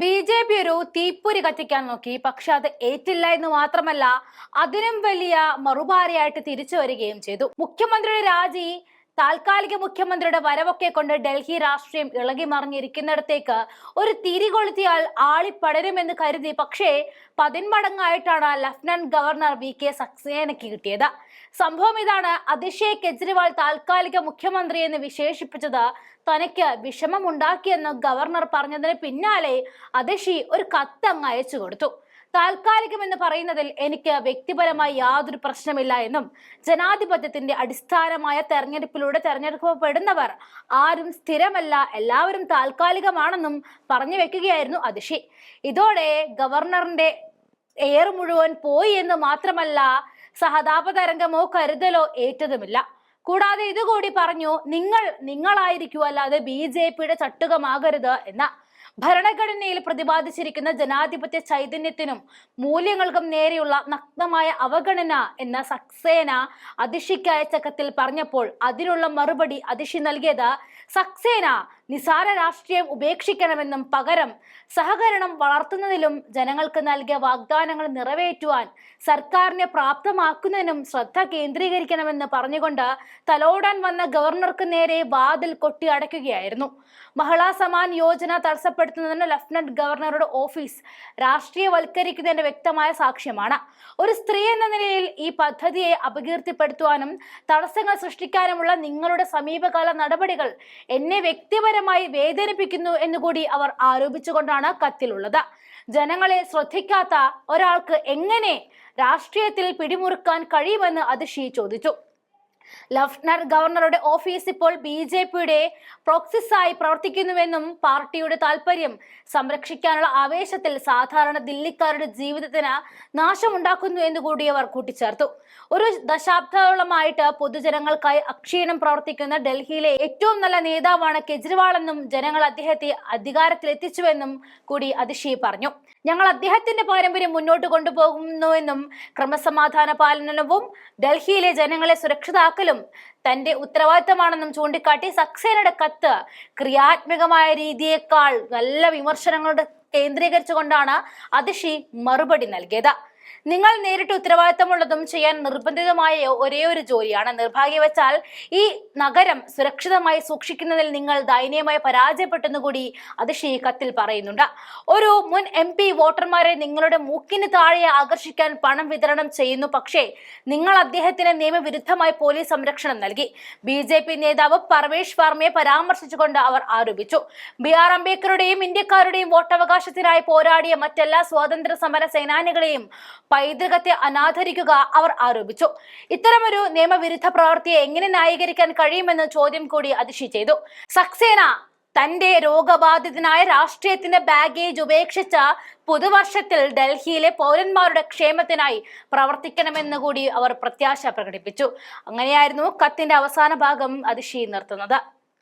B J P ഒരു തീപ്പൊരി കത്തിക്കാൻ നോക്കി. പക്ഷെ അത് ഏറ്റില്ല എന്ന് മാത്രമല്ല അതിനും വലിയ മറുപാരയായിട്ട് തിരിച്ചു വരികയും ചെയ്തു. മുഖ്യമന്ത്രിയുടെ രാജി താൽക്കാലിക മുഖ്യമന്ത്രിയുടെ വരവൊക്കെ കൊണ്ട് ഡൽഹി രാഷ്ട്രീയം ഇളകി മറിഞ്ഞിരിക്കുന്നിടത്തേക്ക് ഒരു തിരി കൊളുത്തിയാൽ ആളിപ്പടരുമെന്ന് കരുതി. പക്ഷേ പതിന്മടങ്ങായിട്ടാണ് ലഫ്റ്റനന്റ് ഗവർണർ വി കെ സക്സേനയ്ക്ക് കിട്ടിയത്. സംഭവം ഇതാണ്. അതിഷയ് കെജ്രിവാൾ താൽക്കാലിക മുഖ്യമന്ത്രി എന്ന് വിശേഷിപ്പിച്ചത് തനിക്ക് വിഷമമുണ്ടാക്കിയെന്ന് ഗവർണർ പറഞ്ഞതിന് പിന്നാലെ അതിഷി ഒരു കത്ത് അങ്ങ് അയച്ചു കൊടുത്തു. താൽക്കാലികം എന്ന് പറയുന്നതിൽ എനിക്ക് വ്യക്തിപരമായി യാതൊരു പ്രശ്നമില്ല എന്നും ജനാധിപത്യത്തിന്റെ അടിസ്ഥാനമായ തെരഞ്ഞെടുപ്പിലൂടെ തെരഞ്ഞെടുക്കപ്പെടുന്നവർ ആരും സ്ഥിരമല്ല എല്ലാവരും താൽക്കാലികമാണെന്നും പറഞ്ഞു വെക്കുകയായിരുന്നു അതിഷി ഇതോടെ ഗവർണറിന്റെ എയർ മുഴുവൻ പോയി എന്ന് മാത്രമല്ല സഹതാപ തരംഗമോ കരുതലോ ഏറ്റതുമില്ല. കൂടാതെ ഇതുകൂടി പറഞ്ഞു നിങ്ങൾ നിങ്ങളായിരിക്കൂ അല്ലാതെ ബി ജെ പിയുടെ ചട്ടുകമാകരുത് എന്ന ഭരണഘടനയിൽ പ്രതിപാദിച്ചിരിക്കുന്ന ജനാധിപത്യ ചൈതന്യത്തിനും മൂല്യങ്ങൾക്കും നേരെയുള്ള നഗ്നമായ അവഗണന എന്ന സക്സേന അതിഷിക്കയച്ച കത്തിൽ പറഞ്ഞപ്പോൾ അതിനുള്ള മറുപടി അതിഷി നൽകിയത് സക്സേന നിസാര രാഷ്ട്രീയം ഉപേക്ഷിക്കണമെന്നും പകരം സഹകരണം വളർത്തുന്നതിലും ജനങ്ങൾക്ക് നൽകിയ വാഗ്ദാനങ്ങൾ നിറവേറ്റുവാൻ സർക്കാരിനെ പ്രാപ്തമാക്കുന്നതിനും ശ്രദ്ധ കേന്ദ്രീകരിക്കണമെന്ന് പറഞ്ഞുകൊണ്ട് തലോടാൻ വന്ന ഗവർണർക്ക് നേരെ വാതിൽ കൊട്ടി അടയ്ക്കുകയായിരുന്നു. മഹിളാ സമാൻ യോജന തടസ്സപ്പെടുത്തുന്നതിന് ലഫ്റ്റനന്റ് ഗവർണറുടെ ഓഫീസ് രാഷ്ട്രീയവൽക്കരിക്കുന്നതിന്റെ വ്യക്തമായ സാക്ഷ്യമാണ്. ഒരു സ്ത്രീ എന്ന നിലയിൽ ഈ പദ്ധതിയെ അപകീർത്തിപ്പെടുത്തുവാനും തടസ്സങ്ങൾ സൃഷ്ടിക്കാനുമുള്ള നിങ്ങളുടെ സമീപകാല നടപടികൾ എന്നെ വ്യക്തിപരമായി വേദനിപ്പിക്കുന്നു എന്നുകൂടി അവർ ആരോപിച്ചുകൊണ്ടാണ് കത്തിലുള്ളത്. ജനങ്ങളെ ശ്രദ്ധിക്കാത്ത ഒരാൾക്ക് എങ്ങനെ രാഷ്ട്രീയത്തിൽ പിടിമുറുക്കാൻ കഴിയുമെന്ന് അതിഷി ചോദിച്ചു. ലഫ്റ്റനന്റ് ഗവർണറുടെ ഓഫീസ് ഇപ്പോൾ ബി ജെ പിയുടെ പ്രോക്സിസായി പ്രവർത്തിക്കുന്നുവെന്നും പാർട്ടിയുടെ താല്പര്യം സംരക്ഷിക്കാനുള്ള ആവേശത്തിൽ സാധാരണ ദില്ലിക്കാരുടെ ജീവിതത്തിന് നാശമുണ്ടാക്കുന്നു എന്ന് കൂടി അവർ കൂട്ടിച്ചേർത്തു. ഒരു ദശാബ്ദത്തോളമായിട്ട് പൊതുജനങ്ങൾക്കായി അക്ഷീണം പ്രവർത്തിക്കുന്ന ഡൽഹിയിലെ ഏറ്റവും നല്ല നേതാവാണ് കെജ്രിവാൾ എന്നും ജനങ്ങൾ അദ്ദേഹത്തെ അധികാരത്തിലെത്തിച്ചുവെന്നും കൂടി അതിഷി പറഞ്ഞു. ഞങ്ങൾ അദ്ദേഹത്തിന്റെ പാരമ്പര്യം മുന്നോട്ട് കൊണ്ടുപോകുന്നുവെന്നും ക്രമസമാധാന പാലനവും ഡൽഹിയിലെ ജനങ്ങളെ സുരക്ഷിതാക്കലും തന്റെ ഉത്തരവാദിത്തമാണെന്നും ചൂണ്ടിക്കാട്ടി സക്സേനയുടെ കത്ത് ക്രിയാത്മകമായ രീതിയേക്കാൾ നല്ല വിമർശനങ്ങളുടെ കേന്ദ്രീകരിച്ചുകൊണ്ടാണ് അതിഷി മറുപടി നൽകിയത്. നിങ്ങൾ നേരിട്ട് ഉത്തരവാദിത്തമുള്ളതും ചെയ്യാൻ നിർബന്ധിതമായ ഒരേ ഒരു ജോലിയാണ്. നിർഭാഗ്യവച്ചാൽ ഈ നഗരം സുരക്ഷിതമായി സൂക്ഷിക്കുന്നതിൽ നിങ്ങൾ ദയനീയമായി പരാജയപ്പെട്ടെന്ന് കൂടി അതിഷി കത്തിൽ പറയുന്നുണ്ട്. ഒരു മുൻ എം പി വോട്ടർമാരെ നിങ്ങളുടെ മൂക്കിന് താഴെ ആകർഷിക്കാൻ പണം വിതരണം ചെയ്യുന്നു. പക്ഷേ നിങ്ങൾ അദ്ദേഹത്തിന് നിയമവിരുദ്ധമായി പോലീസ് സംരക്ഷണം നൽകി. ബി ജെ പി നേതാവ് പർവേഷ് വർമ്മയെ പരാമർശിച്ചുകൊണ്ട് അവർ ആരോപിച്ചു. ബി ആർ അംബേദ്കറുടെയും ഇന്ത്യക്കാരുടെയും വോട്ടവകാശത്തിനായി പോരാടിയ മറ്റെല്ലാ സ്വാതന്ത്ര്യ സമര സേനാനികളെയും പൈതൃകത്തെ അനാദരിക്കുക അവർ ആരോപിച്ചു. ഇത്തരമൊരു നിയമവിരുദ്ധ പ്രവൃത്തിയെ എങ്ങനെ ന്യായീകരിക്കാൻ കഴിയുമെന്ന് ചോദ്യം കൂടി അതിശി ചെയ്തു. സക്സേന തന്റെ രോഗബാധിതനായ രാഷ്ട്രീയത്തിന്റെ ബാഗേജ് ഉപേക്ഷിച്ച പുതുവർഷത്തിൽ ഡൽഹിയിലെ പൗരന്മാരുടെ ക്ഷേമത്തിനായി പ്രവർത്തിക്കണമെന്ന് കൂടി അവർ പ്രത്യാശ പ്രകടിപ്പിച്ചു. അങ്ങനെയായിരുന്നു കത്തിന്റെ അവസാന ഭാഗം അതിശി നിർത്തുന്നത്.